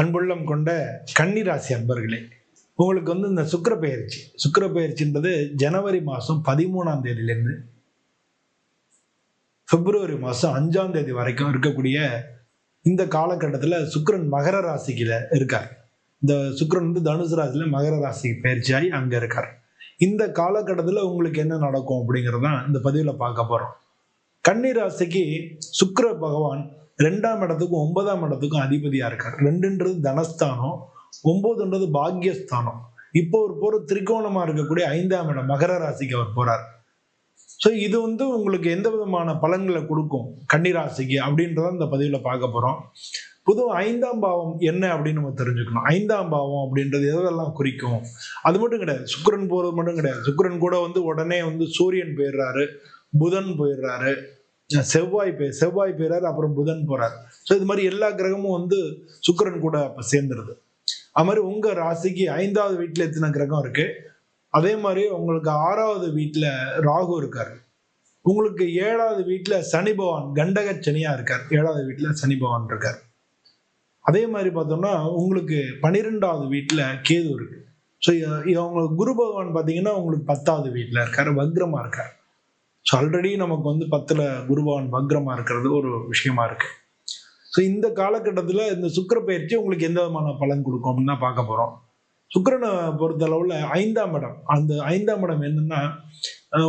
அன்புள்ளம் கொண்ட கன்னிராசி அன்பர்களே உங்களுக்கு வந்து இந்த சுக்கர பயிற்சி. சுக்கர பயிற்சின்றது ஜனவரி மாதம் பதிமூணாம் தேதியிலேருந்து பிப்ரவரி மாதம் அஞ்சாம் தேதி வரைக்கும் இருக்கக்கூடிய இந்த காலகட்டத்தில் சுக்கரன் மகர ராசிக்கில் இருக்கார். இந்த சுக்கரன் வந்து தனுசு ராசியில் மகர ராசிக்கு பயிற்சியாகி அங்கே இருக்கார். இந்த காலகட்டத்தில் உங்களுக்கு என்ன நடக்கும் அப்படிங்கிறது தான் இந்த பதிவில் பார்க்க போகிறோம் கன்னி ராசிக்கு சுக்கர பகவான் ரெண்டாம் இடத்துக்கும் ஒன்பதாம் இடத்துக்கும் அதிபதியா இருக்கார். ரெண்டுன்றது தனஸ்தானம் ஒன்பதுன்றது பாக்யஸ்தானம். இப்போ ஒரு போற திரிகோணமா இருக்கக்கூடிய ஐந்தாம் இடம் மகர ராசிக்கு அவர் போறார். ஸோ இது வந்து உங்களுக்கு எந்த விதமான பலன்களை கொடுக்கும் கன்னிராசிக்கு அப்படின்றத இந்த பதிவில் பார்க்க போறோம். பொதுவாக ஐந்தாம் பாவம் என்ன அப்படின்னு நம்ம தெரிஞ்சுக்கணும். ஐந்தாம் பாவம் அப்படின்றது எதெல்லாம் குறிக்கும்? அது மட்டும் கிடையாது. சுக்கரன் போறது மட்டும் கிடையாது. சுக்கரன் கூட வந்து உடனே வந்து சூரியன் போயிடுறாரு புதன் போயிடுறாரு செவ்வாய் போய் செவ்வாய் போயிறாரு அப்புறம் புதன் போறாரு. ஸோ இது மாதிரி எல்லா கிரகமும் வந்து சுக்கரன் கூட அப்போ சேர்ந்துருது. அது மாதிரி உங்க ராசிக்கு ஐந்தாவது வீட்டில் எத்தனை கிரகம் இருக்கு? அதே மாதிரி உங்களுக்கு ஆறாவது வீட்டில் ராகு இருக்காரு. உங்களுக்கு ஏழாவது வீட்டில் சனி பகவான் கண்டக சனியா இருக்கார். ஏழாவது வீட்டில் சனி பகவான் இருக்கார். அதே மாதிரி பார்த்தோம்னா உங்களுக்கு பன்னிரெண்டாவது வீட்டில் கேது இருக்கு. ஸோ உங்களுக்கு குரு பகவான் பார்த்தீங்கன்னா உங்களுக்கு பத்தாவது வீட்டில் இருக்கார் வக்ரமா இருக்கார். ஸோ ஆல்ரெடி நமக்கு வந்து பத்தில் குருவான் பகவான் இருக்கிறது ஒரு விஷயமா இருக்கு. ஸோ இந்த காலகட்டத்தில் இந்த சுக்கிர பயிற்சி உங்களுக்கு எந்த விதமான பலன் கொடுக்கும் அப்படின்னு தான் பார்க்க போகிறோம் சுக்கரனை பொறுத்தளவில் ஐந்தாம் இடம். அந்த ஐந்தாம் இடம் என்னன்னா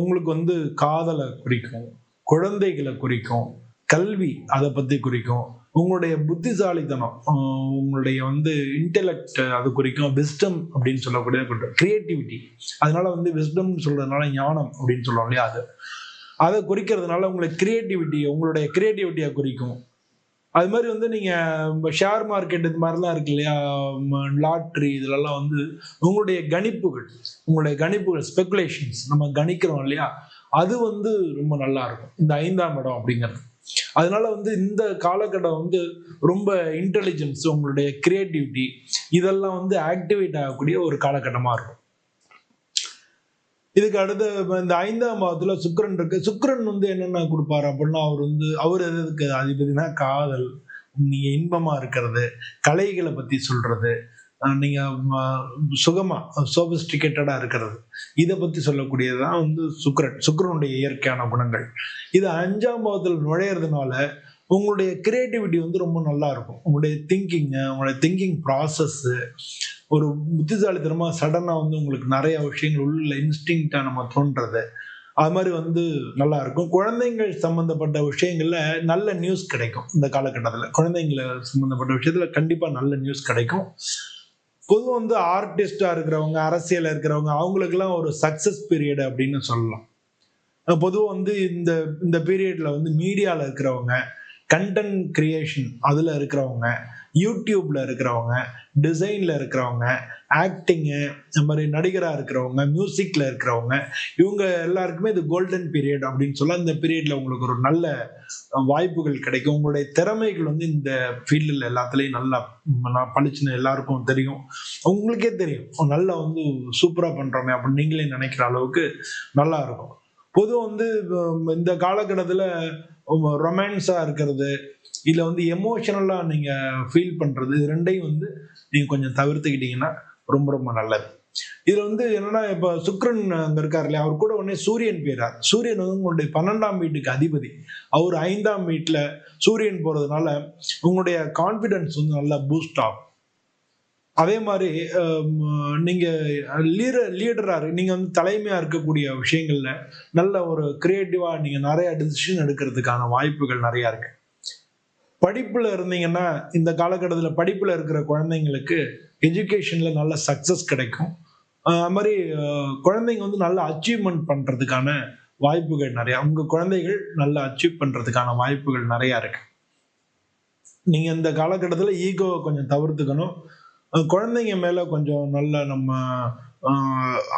உங்களுக்கு வந்து காதலை குறிக்கும் குழந்தைகளை குறிக்கும் கல்வி அதை பற்றி குறிக்கும் உங்களுடைய புத்திசாலித்தனம் உங்களுடைய வந்து இன்டெலக்ட் அது குறிக்கும் விஸ்டம் அப்படின்னு சொல்லக்கூடிய கிரியேட்டிவிட்டி அதனால வந்து விஸ்டம் சொல்றதுனால ஞானம் அப்படின்னு சொல்லுவோம் இல்லையா அது. அதை குறிக்கிறதுனால உங்களுடைய கிரியேட்டிவிட்டி உங்களுடைய கிரியேட்டிவிட்டியை குறிக்கும். அது மாதிரி வந்து நீங்க ஷேர் மார்க்கெட் இது மாதிரிலாம் இருக்கு இல்லையா லாட்ரி இதுலலாம் வந்து உங்களுடைய கணிப்புகள் உங்களுடைய கணிப்புகள் ஸ்பெகுலேஷன்ஸ் நம்ம கணிக்கிறோம் இல்லையா அது வந்து ரொம்ப நல்லா இருக்கும். இந்த ஐந்தாம் இடம் அப்படிங்கிறது. அதனால வந்து இந்த காலகட்டம் வந்து ரொம்ப இன்டெலிஜென்ஸ் உங்களுடைய கிரியேட்டிவிட்டி இதெல்லாம் வந்து ஆக்டிவேட் ஆகக்கூடிய ஒரு காலகட்டமா இருக்கும். இதுக்கு அடுத்து இந்த ஐந்தாம் பாவத்துல சுக்கரன் இருக்கு. சுக்கரன் வந்து என்னென்ன கொடுப்பாரு அப்படின்னா அவர் வந்து அவர் எதுக்கு அதிபதினா காதல் நீங்க இன்பமா இருக்கிறது கலைகளை பத்தி சொல்றது நீங்கள் நீங்க ம, சுகமா சோபிஸ்டிகேட்டடா இருக்கிறது. இதை பத்தி சொல்லக்கூடியதுதான் வந்து சுக்ரன் சுக்ரனுடைய இயற்கையான குணங்கள். இது அஞ்சாம் பாவத்தில் நுழையிறதுனால உங்களுடைய கிரியேட்டிவிட்டி வந்து ரொம்ப நல்லா இருக்கும். உங்களுடைய திங்கிங்கு உங்களுடைய திங்கிங் ப்ராசஸ்ஸு ஒரு புத்திசாலித்தனமாக சடனாக வந்து உங்களுக்கு நிறைய விஷயங்கள் உள்ள இன்ஸ்டிங்க்டாக நம்ம தோன்றது. அது மாதிரி வந்து நல்லா இருக்கும். குழந்தைங்கள் சம்மந்தப்பட்ட விஷயங்கள்ல நல்ல நியூஸ் கிடைக்கும். இந்த காலகட்டத்தில் குழந்தைங்கள சம்மந்தப்பட்ட விஷயத்துல கண்டிப்பாக நல்ல நியூஸ் கிடைக்கும். பொதுவாக வந்து ஆர்டிஸ்டாக இருக்கிறவங்க அரசியலில் இருக்கிறவங்க அவங்களுக்கெல்லாம் ஒரு சக்ஸஸ் பீரியட் அப்படின்னு சொல்லலாம். பொதுவாக வந்து இந்த இந்த பீரியட்ல வந்து மீடியாவில் இருக்கிறவங்க கண்டென்ட் கிரியேஷன் அதில் இருக்கிறவங்க யூடியூப்ல இருக்கிறவங்க டிசைன்ல இருக்கிறவங்க ஆக்டிங்கு இந்த மாதிரி நடிகராக இருக்கிறவங்க மியூசிக்ல இருக்கிறவங்க இவங்க எல்லாருக்குமே இது கோல்டன் பீரியட் அப்படின்னு சொல்ல இந்த பீரியட்ல உங்களுக்கு ஒரு நல்ல வாய்ப்புகள் கிடைக்கும். உங்களுடைய திறமைகள் வந்து இந்த ஃபீல்டில் எல்லாத்துலேயும் நல்லா நான் பளிச்சுன்னு எல்லாருக்கும் தெரியும். உங்களுக்கே தெரியும். நல்லா வந்து சூப்பராக பண்ணுறோமே அப்படின்னு நீங்களே நினைக்கிற அளவுக்கு நல்லா இருக்கும். பொதுவாக வந்து இந்த காலகட்டத்தில் ரொமான்ஸாக இருக்கிறது இல்லை வந்து எமோஷனலாக நீங்கள் ஃபீல் பண்ணுறது இது ரெண்டையும் வந்து நீங்கள் கொஞ்சம் தவிர்த்துக்கிட்டீங்கன்னா ரொம்ப ரொம்ப நல்லது. இதுல வந்து என்னன்னா இப்ப சுக்ரன் அங்க இருக்காரு இல்லையா? அவர் கூட உடனே சூரியன் போயிறார். சூரியன் வந்து உங்களுடைய பன்னெண்டாம் வீட்டுக்கு அதிபதி. அவர் ஐந்தாம் வீட்டுல சூரியன் போறதுனால உங்களுடைய கான்பிடன்ஸ் வந்து நல்லா பூஸ்ட் ஆகும். அதே மாதிரி நீங்கள் நீங்க லீடர் லீடரா நீங்க வந்து தலைமையா இருக்கக்கூடிய விஷயங்கள்ல நல்ல ஒரு கிரியேட்டிவா நீங்க நிறைய டிசிஷன் எடுக்கிறதுக்கான வாய்ப்புகள் நிறைய இருக்கு. படிப்புல இருந்தீங்கன்னா இந்த காலகட்டத்தில் படிப்புல இருக்கிற குழந்தைங்களுக்கு எஜுகேஷன்ல நல்ல சக்சஸ் கிடைக்கும். அது மாதிரி குழந்தைங்க வந்து நல்ல அச்சீவ்மெண்ட் பண்றதுக்கான வாய்ப்புகள் நிறைய உங்க குழந்தைகள் நல்லா அச்சீவ் பண்றதுக்கான வாய்ப்புகள் நிறைய இருக்கு. நீங்க இந்த காலகட்டத்தில் ஈகோவை கொஞ்சம் தவிர்த்துக்கணும். குழந்தைங்க மேல கொஞ்சம் நல்ல நம்ம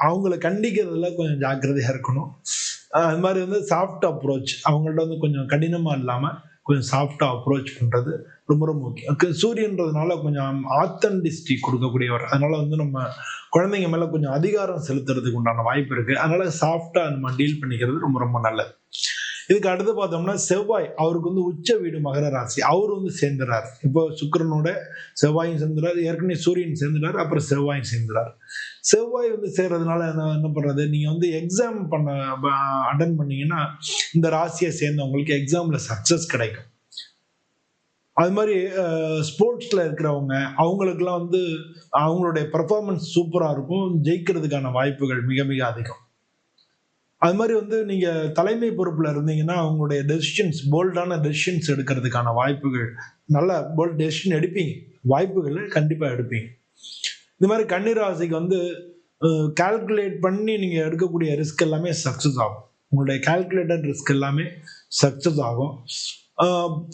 அவங்கள கண்டிக்கிறதுல கொஞ்சம் ஜாக்கிரதையா இருக்கணும். அது மாதிரி வந்து சாஃப்ட் அப்ரோச் அவங்கள்ட்ட வந்து கொஞ்சம் கடினமா இல்லாம கொஞ்சம் சாஃப்டா அப்ரோச் பண்றது ரொம்ப ரொம்ப முக்கியம். சூரியன்றதுனால கொஞ்சம் ஆத்தன்டிசிட்டி கொடுக்கக்கூடியவர். அதனால வந்து நம்ம குழந்தைங்க மேல கொஞ்சம் அதிகாரம் செலுத்துறதுக்கு உண்டான வாய்ப்பு இருக்கு. அதனால சாஃப்டா நம்ம டீல் பண்ணிக்கிறது ரொம்ப ரொம்ப நல்லது. இதுக்கு அடுத்து பார்த்தோம்னா செவ்வாய் அவருக்கு வந்து உச்ச வீடு மகர ராசி. அவர் வந்து சேர்ந்துறார். இப்போ சுக்கரனோட செவ்வாயும் சேர்ந்துறார் ஏற்கனவே சூரியன் சேர்ந்துறார் அப்புறம் செவ்வாயும் சேர்ந்துறார். செவ்வாய் வந்து சேர்றதுனால என்ன என்ன பண்றது? நீங்க வந்து எக்ஸாம் பண்ண அட்டன் பண்ணீங்கன்னா இந்த ராசியை சேர்ந்தவங்களுக்கு எக்ஸாம்ல சக்சஸ் கிடைக்கும். அது மாதிரி ஸ்போர்ட்ஸில் இருக்கிறவங்க அவங்களுக்குலாம் வந்து அவங்களுடைய பர்ஃபார்மன்ஸ் சூப்பராக இருக்கும். ஜெயிக்கிறதுக்கான வாய்ப்புகள் மிக மிக அதிகம். அது மாதிரி வந்து நீங்கள் தலைமை பொறுப்பில் இருந்தீங்கன்னா அவங்களுடைய டெசிஷன்ஸ் போல்டான டெசிஷன்ஸ் எடுக்கிறதுக்கான வாய்ப்புகள் நல்ல போல்ட் டெசிஷன் எடுப்பீங்க. வாய்ப்புகள் கண்டிப்பாக எடுப்பீங்க. இந்த மாதிரி கன்னிராசிக்கு வந்து கால்குலேட் பண்ணி நீங்கள் எடுக்கக்கூடிய ரிஸ்க் எல்லாமே சக்ஸஸ் ஆகும். உங்களுடைய கால்குலேட்டட் ரிஸ்க் எல்லாமே சக்ஸஸ் ஆகும்.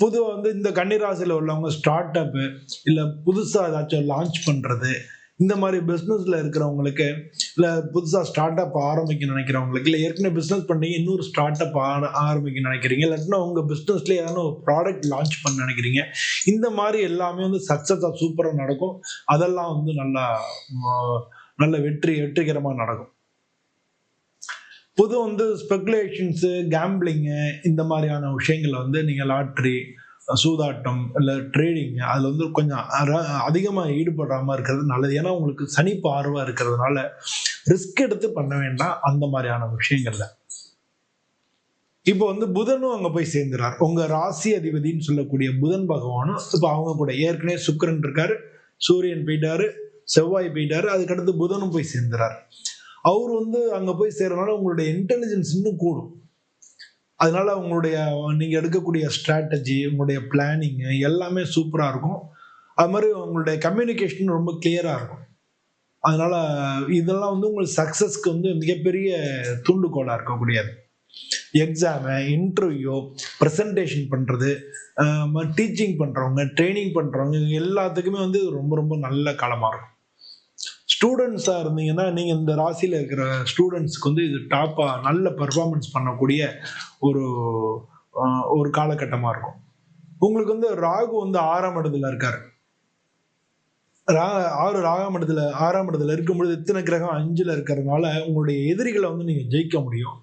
பொதுவாக வந்து இந்த கன்னிராசியில் உள்ளவங்க ஸ்டார்ட் அப்பு இல்லை புதுசாக ஏதாச்சும் லான்ச் பண்ணுறது இந்த மாதிரி பிஸ்னஸில் இருக்கிறவங்களுக்கு இல்லை புதுசாக ஸ்டார்ட் அப் ஆரம்பிக்க நினைக்கிறவங்களுக்கு இல்லை ஏற்கனவே பிஸ்னஸ் பண்ணி இன்னொரு ஸ்டார்ட் அப் ஆரம்பிக்க நினைக்கிறீங்க இல்லாட்டினா உங்கள் பிஸ்னஸ்லேயே ஏதாவது ஒரு ப்ராடக்ட் லான்ச் பண்ண நினைக்கிறீங்க இந்த மாதிரி எல்லாமே வந்து சக்ஸஸாக சூப்பராக நடக்கும். அதெல்லாம் வந்து நல்லா நல்ல வெற்றி வெற்றிகரமாக நடக்கும். பொது வந்து ஸ்பெகுலேஷன்ஸு கேம்பிளிங்கு இந்த மாதிரியான விஷயங்களை வந்து நீங்கள் லாட்ரி சூதாட்டம் இல்லை ட்ரேடிங் அதில் வந்து கொஞ்சம் அதிகமாக ஈடுபடாமல் இருக்கிறது நல்லது. ஏன்னா உங்களுக்கு சனி பார்வை இருக்கிறதுனால ரிஸ்க் எடுத்து பண்ண வேண்டாம். அந்த மாதிரியான விஷயங்கள்ல. இப்போ வந்து புதனும் அங்கே போய் சேர்ந்துறார். உங்கள் ராசி அதிபதினு சொல்லக்கூடிய புதன் பகவானும் இப்போ அவங்க கூட ஏற்கனவே சுக்கரன் இருக்கார் சூரியன் போயிட்டாரு செவ்வாய் போயிட்டாரு அதுக்கடுத்து புதனும் போய் சேர்ந்துறார். அவர் வந்து அங்கே போய் சேர்றதுனால உங்களுடைய இன்டெலிஜென்ஸ் இன்னும் கூடும். அதனால உங்களுடைய நீங்கள் எடுக்கக்கூடிய ஸ்ட்ராட்டஜி உங்களுடைய பிளானிங் எல்லாமே சூப்பராக இருக்கும். அது மாதிரி உங்களுடைய கம்யூனிகேஷன் ரொம்ப கிளியராக இருக்கும். அதனால இதெல்லாம் வந்து உங்களுக்கு சக்ஸஸ்க்கு வந்து மிகப்பெரிய தூண்டுகோலாக இருக்கக்கூடியது. எக்ஸாமு இன்டர்வியூ ப்ரெசன்டேஷன் பண்ணுறது டீச்சிங் பண்ணுறவங்க ட்ரைனிங் பண்ணுறவங்க எல்லாத்துக்குமே வந்து ரொம்ப ரொம்ப நல்ல காலமாக இருக்கும். ஸ்டூடெண்ட்ஸாக இருந்தீங்கன்னா நீங்கள் இந்த ராசியில் இருக்கிற ஸ்டூடெண்ட்ஸ்க்கு வந்து இது டாப்பாக நல்ல பர்ஃபார்மன்ஸ் பண்ணக்கூடிய ஒரு ஒரு காலகட்டமாக இருக்கும். உங்களுக்கு வந்து ராகு வந்து ஆறாம் இடத்துல இருக்கார். ரா ஆறு ராகாம் இடத்துல ஆறாம் இடத்துல இருக்கும்பொழுது எத்தனை கிரகம் அஞ்சில் இருக்கிறதுனால உங்களுடைய எதிரிகளை வந்து நீங்கள் ஜெயிக்க முடியும்.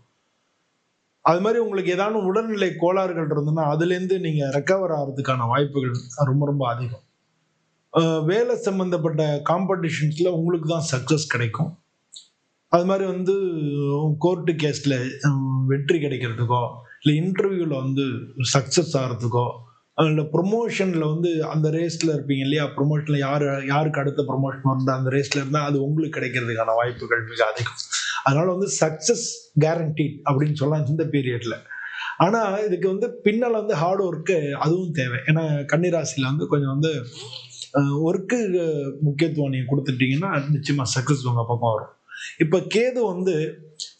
அது மாதிரி உங்களுக்கு ஏதாவது உடல்நிலை கோளாறுகள் இருந்ததுன்னா அதுலேருந்து நீங்கள் ரெக்கவர் ஆகிறதுக்கான வாய்ப்புகள் ரொம்ப ரொம்ப அதிகம். வேலை சம்மந்தப்பட்ட காம்படிஷன்ஸில் உங்களுக்கு தான் சக்ஸஸ் கிடைக்கும். அது மாதிரி வந்து கோர்ட்டு கேஸில் வெற்றி கிடைக்கிறதுக்கோ இல்லை இன்டர்வியூவில் வந்து சக்ஸஸ் ஆகிறதுக்கோ இல்லை ப்ரொமோஷனில் வந்து அந்த ரேஸில் இருப்பீங்க இல்லையா? ப்ரொமோஷனில் யார் யாருக்கு அடுத்த ப்ரொமோஷன் வந்தால் அந்த ரேஸில் இருந்தால் அது உங்களுக்கு கிடைக்கிறதுக்கான வாய்ப்புகள் மிக அதிகம். அதனால் வந்து சக்ஸஸ் கேரண்டீட் அப்படின்னு சொல்லலாம் இந்த பீரியடில் ஆனால் இதுக்கு வந்து பின்னால் வந்து ஹார்ட் ஒர்க்கு அதுவும் தேவை. ஏன்னா கன்னிராசியில் வந்து கொஞ்சம் வந்து ஒர்க்கு முக்கியத்துவம் நீங்கள் கொடுத்துட்டீங்கன்னா நிச்சயமாக சக்ஸஸ் உங்கள் பக்கம் வரும். இப்போ கேது வந்து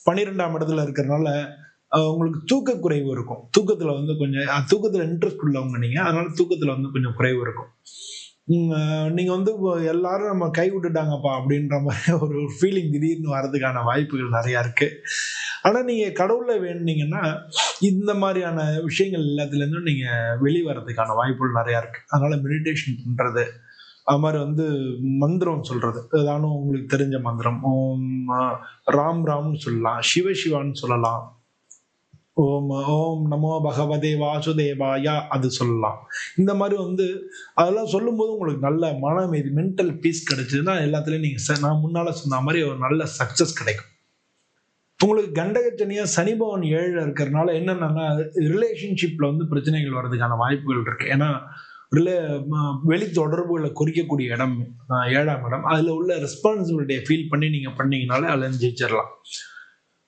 பன்னிரெண்டாம் இடத்துல இருக்கிறனால உங்களுக்கு தூக்க குறைவு இருக்கும். தூக்கத்தில் வந்து கொஞ்சம் தூக்கத்தில் இன்ட்ரெஸ்ட் உள்ளவங்க நீங்கள் அதனால தூக்கத்தில் வந்து கொஞ்சம் குறைவு இருக்கும். நீங்கள் வந்து எல்லாரும் நம்ம கை விட்டுட்டாங்கப்பா அப்படின்ற மாதிரி ஒரு ஃபீலிங் திடீர்னு வர்றதுக்கான வாய்ப்புகள் நிறையா இருக்குது ஆனால் நீங்கள் கடவுளை வேணுனீங்கன்னா இந்த மாதிரியான விஷயங்கள் எல்லாத்துலேருந்தும் நீங்கள் வெளிவரதுக்கான வாய்ப்புகள் நிறையா இருக்குது அதனால் மெடிடேஷன் பண்ணுறது அது மாதிரி வந்து மந்திரம் சொல்றது. ஏதானும் உங்களுக்கு தெரிஞ்ச மந்திரம். ஓம் ராம் ராம்னு சொல்லலாம். சிவ சிவான்னு சொல்லலாம். ஓம் ஓம் நமோ பகவதே வாசுதேவாயா அது சொல்லலாம். இந்த மாதிரி வந்து அதெல்லாம் சொல்லும்போது உங்களுக்கு நல்ல மனம் இது மென்டல் பீஸ் கிடைச்சதுன்னா எல்லாத்துலேயும் நீங்கள் நான் முன்னால் சொன்ன மாதிரி ஒரு நல்ல சக்ஸஸ் கிடைக்கும். உங்களுக்கு கண்டகச்சனியாக சனி பவன் ஏழு இருக்கிறதுனால என்னென்னா ரிலேஷன்ஷிப்பில் வந்து பிரச்சனைகள் வர்றதுக்கான வாய்ப்புகள் இருக்கு. ஏன்னா ரிலே வெளி தொடர்புகளை குறிக்கக்கூடிய இடம் ஏழாம் இடம். அதில் உள்ள ரெஸ்பான்சிபிலிட்டியை ஃபீல் பண்ணி நீங்கள் பண்ணீங்கனாலே அதில் ஜெயிச்சிடலாம்.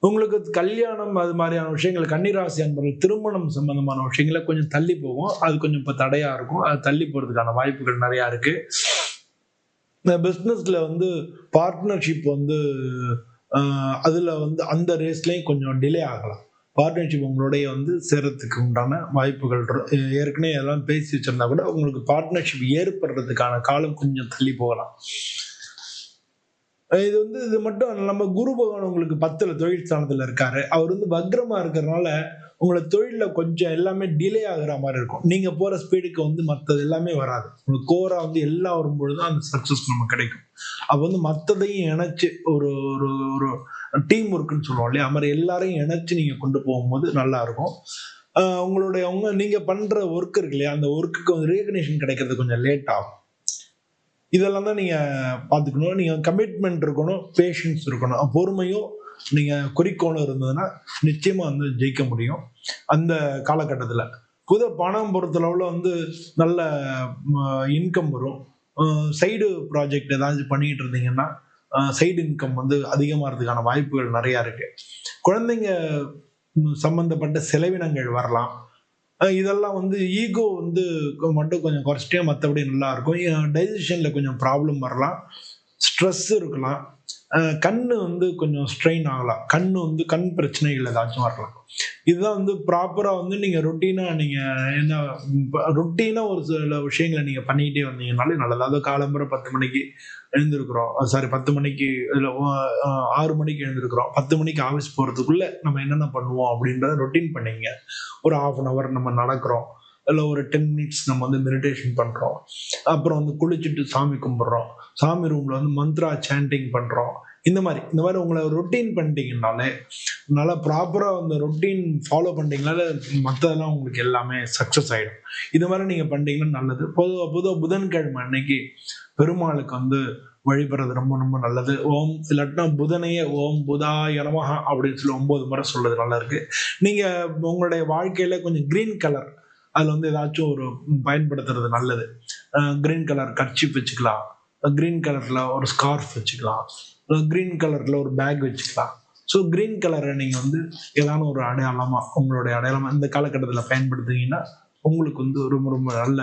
உங்களுக்கு கல்யாணம் அது மாதிரியான விஷயங்கள் கன்னிராசி அன்பர்கள் திருமணம் சம்பந்தமான விஷயங்களை கொஞ்சம் தள்ளி போகும். அது கொஞ்சம் இப்போ தடையாக இருக்கும். அது தள்ளி போகிறதுக்கான வாய்ப்புகள் நிறையா இருக்குது இந்த பிஸ்னஸில் வந்து பார்ட்னர்ஷிப் வந்து அதில் வந்து அந்த ரேஸ்லேயும் கொஞ்சம் டிலே ஆகலாம். பார்ட்னர்ஷிப் உங்களுடைய வந்து சேரத்துக்கு உண்டான வாய்ப்புகள் ஏற்கனவே எல்லாம் பேசி வச்சிருந்தா கூட உங்களுக்கு பார்ட்னர்ஷிப் ஏற்படுறதுக்கான காலம் கொஞ்சம் தள்ளி போகலாம். இது வந்து இது மட்டும் நம்ம குரு பகவான் உங்களுக்கு பத்துல தொழில் ஸ்தானத்துல இருக்காரு. அவர் வந்து வக்ரமா இருக்கிறதுனால உங்களை தொழிலில் கொஞ்சம் எல்லாமே டிலே ஆகுற மாதிரி இருக்கும். நீங்க போற ஸ்பீடுக்கு வந்து மற்றது எல்லாமே வராது. உங்களுக்கு கோரா வந்து எல்லாம் வரும்பொழுது அந்த சக்சஸ் நமக்கு கிடைக்கும். அப்போ வந்து மற்றதையும் இணைச்சு ஒரு ஒரு ஒரு டீம் ஒர்க்குன்னு சொல்லுவோம் இல்லையா? அது மாதிரி எல்லாரையும் இணைச்சு நீங்கள் கொண்டு போகும்போது நல்லா இருக்கும். உங்களுடைய உங்க நீங்க பண்ற ஒர்க் இருக்கு இல்லையா? அந்த ஒர்க்குக்கு வந்து ரீகனேஷன் கிடைக்கிறது கொஞ்சம் லேட் ஆகும். இதெல்லாம் தான் நீங்க பாத்துக்கணும் நீங்க கமிட்மெண்ட் இருக்கணும் பேஷன்ஸ் இருக்கணும். பொறுமையும் நீங்க குறிக்கோளும் இருந்ததுன்னா நிச்சயமா வந்து ஜெயிக்க முடியும். அந்த காலகட்டத்துல. புது பணம் பொறுத்தளவுல வந்து நல்ல இன்கம் வரும். சைடு ப்ராஜெக்ட் ஏதாச்சும் பண்ணிக்கிட்டு இருந்தீங்கன்னா சைடு இன்கம் வந்து அதிகமாகிறதுக்கான வாய்ப்புகள் நிறையா இருக்கு. குழந்தைங்க சம்பந்தப்பட்ட செலவினங்கள் வரலாம். இதெல்லாம் வந்து ஈகோ வந்து மட்டும் கொஞ்சம் குறைச்சிட்டே மற்றபடி நல்லா இருக்கும். டைஜஷனில் கொஞ்சம் ப்ராப்ளம் வரலாம். ஸ்ட்ரெஸ் இருக்கலாம். கண்ணு வந்து கொஞ்சம் ஸ்ட்ரெயின் ஆகலாம் கண்ணு வந்து கண் பிரச்சனைகள் ஏதாச்சும் வரலாம். இதுதான் வந்து ப்ராப்பரா வந்து நீங்க ரொட்டீனாக நீங்க என்ன ரொட்டீனாக ஒரு சில விஷயங்களை நீங்க பண்ணிக்கிட்டே வந்தீங்கனாலே நல்லது. அதாவது காலம்பரம் பத்து மணிக்கு எழுந்திருக்கிறோம். சாரி பத்து மணிக்கு இல்லை ஆறு மணிக்கு எழுந்திருக்கிறோம். பத்து மணிக்கு ஆஃபீஸ் போறதுக்குள்ள நம்ம என்னென்ன பண்ணுவோம் அப்படின்றத ரொட்டீன் பண்ணீங்க. ஒரு ஹாஃப் அன் ஹவர் நம்ம நடக்கிறோம். இல்லை ஒரு டென் மினிட்ஸ் நம்ம வந்து மெடிடேஷன் பண்ணுறோம் அப்புறம் வந்து குளிச்சுட்டு சாமி கும்பிட்றோம். சாமி ரூமில் வந்து மந்த்ரா சாண்டிங் பண்ணுறோம் இந்த மாதிரி இந்த மாதிரி உங்களை ரொட்டீன் பண்ணிட்டீங்கனாலே நல்லா ப்ராப்பராக அந்த ரொட்டீன் ஃபாலோ பண்ணிட்டீங்கனால மற்றதெல்லாம் உங்களுக்கு எல்லாமே சக்ஸஸ் ஆகிடும் இது மாதிரி நீங்கள் பண்ணிட்டீங்கன்னா நல்லது. பொதுவாக பொதுவாக புதன்கிழமை அன்னைக்கு பெருமாளுக்கு வந்து வழிபடுறது ரொம்ப ரொம்ப நல்லது. ஓம் இல்லாட்டினா புதனையே ஓம் புதா நமஹ அப்படின்னு சொல்லி ஒம்பது முறை சொல்றது நல்லா இருக்கு. நீங்கள் உங்களுடைய வாழ்க்கையில் கொஞ்சம் க்ரீன் கலர் அதில் வந்து ஏதாச்சும் ஒரு பயன்படுத்துறது நல்லது. க்ரீன் கலர் கர்ச்சிப் வச்சுக்கலாம். கிரீன் கலர்ல ஒரு ஸ்கார்ஃப் வச்சுக்கலாம். கிரீன் கலர்ல ஒரு பேக் வச்சுக்கலாம். ஸோ க்ரீன் கலரை நீங்கள் வந்து ஏதான ஒரு அடையாளமாக உங்களுடைய அடையாளமாக இந்த காலகட்டத்தில் பயன்படுத்துனீங்கன்னா உங்களுக்கு வந்து ரொம்ப ரொம்ப நல்ல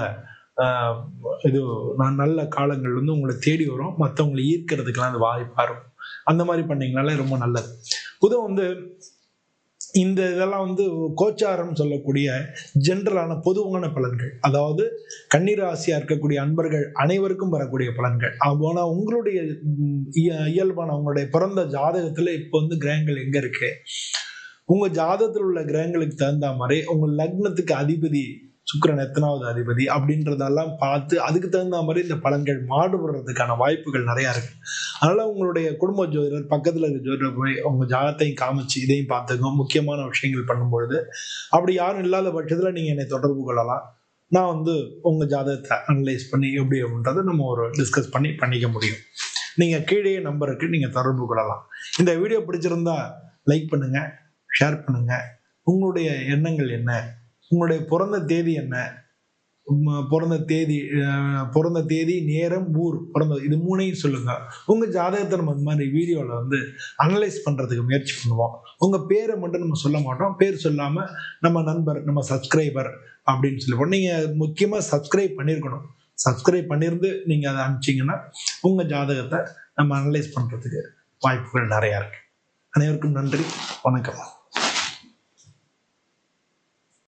இது நான் நல்ல காலங்கள் வந்து உங்களை தேடி வரும். மற்றவங்களை ஈர்க்கிறதுக்கெல்லாம் அது வாய்ப்பாக இருக்கும். அந்த மாதிரி பண்ணீங்கனாலே ரொம்ப நல்லது. புதுவை வந்து இந்த இதெல்லாம் வந்து கோச்சாரம் சொல்லக்கூடிய ஜென்ரலான பொதுவான பலன்கள். அதாவது கண்ணீராசியா இருக்கக்கூடிய அன்பர்கள் அனைவருக்கும் வரக்கூடிய பலன்கள். ஆனா உங்களுடைய இய- இயல்பான உங்களுடைய பிறந்த ஜாதகத்துல இப்போ வந்து கிரகங்கள் எங்க இருக்கு? உங்க ஜாதகத்தில் உள்ள கிரகங்களுக்கு தகுந்த மாதிரி உங்க லக்னத்துக்கு அதிபதி சுக்கிரன் எத்தனாவது அதிபதி அப்படின்றதெல்லாம் பார்த்து அதுக்கு தகுந்த மாதிரி இந்த பலன்கள் மாறுபடுறதுக்கான வாய்ப்புகள் நிறையா இருக்கு. அதனால உங்களுடைய குடும்ப ஜோதிடர் பக்கத்தில் இருக்க ஜோதிடர் போய் உங்க ஜாதத்தையும் காமிச்சு இதையும் பார்த்துக்கோ. முக்கியமான விஷயங்கள் பண்ணும்பொழுது அப்படி யாரும் இல்லாத பட்சத்தில் நீங்கள் என்னை தொடர்பு கொள்ளலாம். நான் வந்து உங்கள் ஜாதகத்தை அனலைஸ் பண்ணி எப்படி அப்படின்றத நம்ம ஒரு டிஸ்கஸ் பண்ணி பண்ணிக்க முடியும். நீங்கள் கீழே நம்பருக்கு நீங்கள் தொடர்பு கொள்ளலாம். இந்த வீடியோ பிடிச்சிருந்தா லைக் பண்ணுங்கள் ஷேர் பண்ணுங்கள் உங்களுடைய எண்ணங்கள் என்ன? உங்களுடைய பிறந்த தேதி என்ன? பிறந்த தேதி பிறந்த தேதி நேரம் ஊர் பிறந்த இது மூணையும் சொல்லுங்க. உங்க ஜாதகத்தை நம்ம இந்த மாதிரி வீடியோவில் வந்து அனலைஸ் பண்றதுக்கு முயற்சி பண்ணுவோம். உங்க பேரை மட்டும் நம்ம சொல்ல மாட்டோம். பேர் சொல்லாம நம்ம நண்பர் நம்ம சப்ஸ்கிரைபர் அப்படின்னு சொல்லுவோம் நீங்க முக்கியமா சப்ஸ்கிரைப் பண்ணியிருக்கணும் சப்ஸ்கிரைப் பண்ணியிருந்து நீங்க அதை அனுப்பிச்சிங்கன்னா உங்க ஜாதகத்தை நம்ம அனலைஸ் பண்றதுக்கு வாய்ப்புகள் நிறையா இருக்கு. அனைவருக்கும் நன்றி. வணக்கம்.